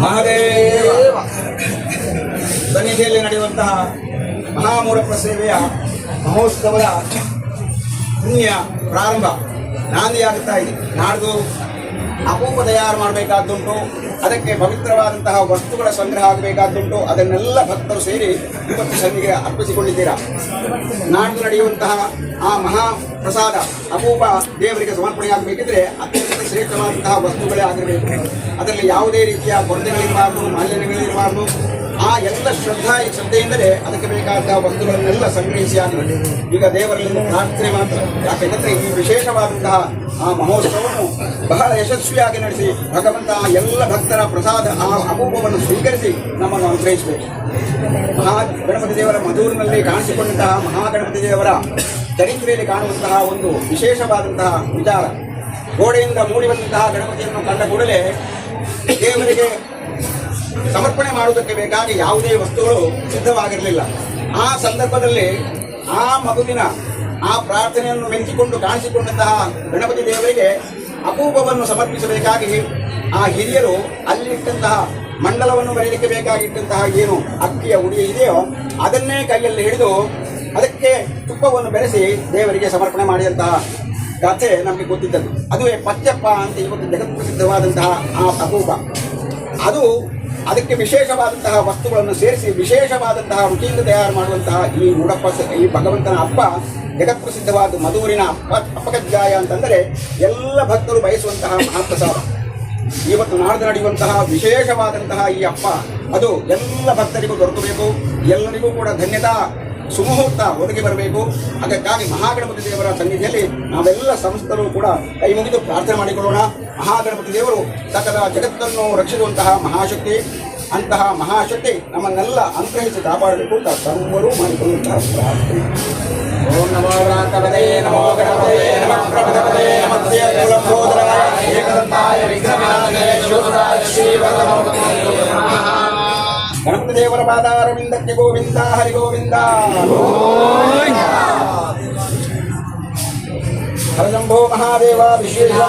ಮಹಾದೇವ. ಸನ್ನಿಧಿಯಲ್ಲಿ ನಡೆಯುವಂತಹ ಮಹಾಮೂರಪ್ಪ ಸೇವೆಯ ಮಹೋತ್ಸವದ ಪುಣ್ಯ ಪ್ರಾರಂಭ. ನಾಂದಿಯಾಗುತ್ತಾ ಇದೆ. ನಾಡ್ದು ಅಪೂಪ ತಯಾರು ಮಾಡಬೇಕಾದ್ದುಂಟು, ಅದಕ್ಕೆ ಪವಿತ್ರವಾದಂತಹ ವಸ್ತುಗಳ ಸಂಗ್ರಹ ಆಗಬೇಕಾದ್ದುಂಟು, ಅದನ್ನೆಲ್ಲ ಭಕ್ತರು ಸೇರಿ ಇವತ್ತು ಸಂಧಿಗೆ ಅರ್ಪಿಸಿಕೊಂಡಿದ್ದೀರಾ. ನಾಡು ನಡೆಯುವಂತಹ ಆ ಮಹಾ ಪ್ರಸಾದ ಅಪೂಪ ದೇವರಿಗೆ ಸಮರ್ಪಣೆಯಾಗಬೇಕಿದ್ರೆ ಅತ್ಯಂತ ಶ್ರೇಷ್ಠವಾದಂತಹ ವಸ್ತುಗಳೇ ಆಗಿರಬೇಕು. ಅದರಲ್ಲಿ ಯಾವುದೇ ರೀತಿಯ ಕೊರತೆಗಳಿರಬಾರ್ದು ಮಾಲಿನ್ಯಗಳಿರಬಾರ್ದು. ಆ ಎಲ್ಲ ಶ್ರದ್ಧಾ ಶ್ರದ್ಧೆಯಿಂದಲೇ ಅದಕ್ಕೆ ಬೇಕಾದ ವಸ್ತುಗಳನ್ನೆಲ್ಲ ಸಂಗ್ರಹಿಸಿ ಆಗಬೇಕು. ಈಗ ದೇವರಲ್ಲಿ ಪ್ರಾರ್ಥನೆ ಮಾತ್ರ. ಯಾಕೆಂದರೆ ಈ ವಿಶೇಷವಾದಂತಹ ಆ ಮಹೋತ್ಸವವನ್ನು ಬಹಳ ಯಶಸ್ವಿಯಾಗಿ ನಡೆಸಿ, ಭಗವಂತ ಎಲ್ಲ ಭಕ್ತರ ಪ್ರಸಾದ ಆ ಅಪೂಪವನ್ನು ಸ್ವೀಕರಿಸಿ ನಮ್ಮನ್ನು ಅನುಗ್ರಹಿಸಬೇಕು. ಮಹಾ ಗಣಪತಿ ದೇವರ ಮಧೂರಿನಲ್ಲಿ ಕಾಣಿಸಿಕೊಂಡಂತಹ ಮಹಾಗಣಪತಿ ದೇವರ ಚರಿತ್ರೆಯಲ್ಲಿ ಕಾಣುವಂತಹ ಒಂದು ವಿಶೇಷವಾದಂತಹ ವಿಚಾರ. ಗೋಡೆಯಿಂದ ಮೂಡಿ ಬಂದಂತಹ ಗಣಪತಿಯನ್ನು ಕಂಡ ಕೂಡಲೇ ದೇವರಿಗೆ ಸಮರ್ಪಣೆ ಮಾಡುವುದಕ್ಕೆ ಬೇಕಾಗಿ ಯಾವುದೇ ವಸ್ತುಗಳು ಸಿದ್ಧವಾಗಿರಲಿಲ್ಲ. ಆ ಸಂದರ್ಭದಲ್ಲಿ ಆ ಮಗುವಿನ ಆ ಪ್ರಾರ್ಥನೆಯನ್ನು ಮೆಚ್ಚಿಕೊಂಡು ಕಾಣಿಸಿಕೊಂಡಂತಹ ಗಣಪತಿ ದೇವರಿಗೆ ಅಪೂಪವನ್ನು ಸಮರ್ಪಿಸಬೇಕಾಗಿ ಆ ಹಿರಿಯರು ಅಲ್ಲಿಟ್ಟಂತಹ ಮಂಡಲವನ್ನು ಬರೆಯಲಿಕ್ಕೆ ಬೇಕಾಗಿಟ್ಟಂತಹ ಏನು ಅಕ್ಕಿಯ ಉಡಿ ಇದೆಯೋ ಅದನ್ನೇ ಕೈಯಲ್ಲಿ ಹಿಡಿದು ಅದಕ್ಕೆ ತುಪ್ಪವನ್ನು ಬೆರೆಸಿ ದೇವರಿಗೆ ಸಮರ್ಪಣೆ ಮಾಡಿದಂತಹ ಕಥೆ ನಮಗೆ ಗೊತ್ತಿದ್ದದ್ದು. ಅದುವೇ ಪಚ್ಚಪ್ಪ ಅಂತ ಇವತ್ತು ಜಗತ್ಪ್ರಸಿದ್ಧವಾದಂತಹ ಆ ಅಪೂಪ ಅದು ಅದಕ್ಕೆ ವಿಶೇಷವಾದಂತಹ ವಸ್ತುಗಳನ್ನು ಸೇರಿಸಿ ವಿಶೇಷವಾದಂತಹ ರುಚಿಯಿಂದ ತಯಾರು ಮಾಡುವಂತಹ ಈ ಮೂಡಪ್ಪ ಈ ಭಗವಂತನ ಅಪ್ಪ ಜಗತ್ ಪ್ರಸಿದ್ಧವಾದ ಮಧುರಿನ ಅಪ್ಪ ಅಪ್ಪಕಜ್ಜಾಯ ಅಂತಂದರೆ ಎಲ್ಲ ಭಕ್ತರು ಬಯಸುವಂತಹ ಮಹಾಪ್ರಸಾದ. ಇವತ್ತು ನಾಡ್ದು ನಡೆಯುವಂತಹ ವಿಶೇಷವಾದಂತಹ ಈ ಅಪ್ಪ ಅದು ಎಲ್ಲ ಭಕ್ತರಿಗೂ ದೊರಕಬೇಕು, ಎಲ್ಲರಿಗೂ ಕೂಡ ಧನ್ಯತಾ ಸುಮುಹೂರ್ತ ಒದಗಿ ಬರಬೇಕು. ಅದಕ್ಕಾಗಿ ಮಹಾಗಣಪತಿ ದೇವರ ಸನ್ನಿಧಿಯಲ್ಲಿ ನಾವೆಲ್ಲ ಸಂಸ್ಥರು ಕೂಡ ಕೈ ಮುಗಿದು ಪ್ರಾರ್ಥನೆ ಮಾಡಿಕೊಳ್ಳೋಣ. ಮಹಾಗಣಪತಿ ದೇವರು ಸಕಲ ಜಗತ್ತನ್ನು ರಕ್ಷಿಸುವಂತಹ ಮಹಾಶಕ್ತಿ. ಅಂತಹ ಮಹಾಶಕ್ತಿ ನಮ್ಮನ್ನೆಲ್ಲ ಅನುಗ್ರಹಿಸಿ ಕಾಪಾಡಬೇಕು ಅಂತ ಸರ್ವರು ಮಾಡಿಕೊಳ್ಳುವಂತಹ ಪ್ರಾರ್ಥನೆ. ఓం నమో వ్రాంతపదే నమో గణపదే నమ ప్రపదపదే నమస్తే కులభూతరాయ ఏకదంతాయ విఘ్నమానే శివదాయ శ్రీవరమౌర్తి గణపతి గోవింద హరి గోవింద. హరజంభో మహాదేవ విశ్వేశ్వర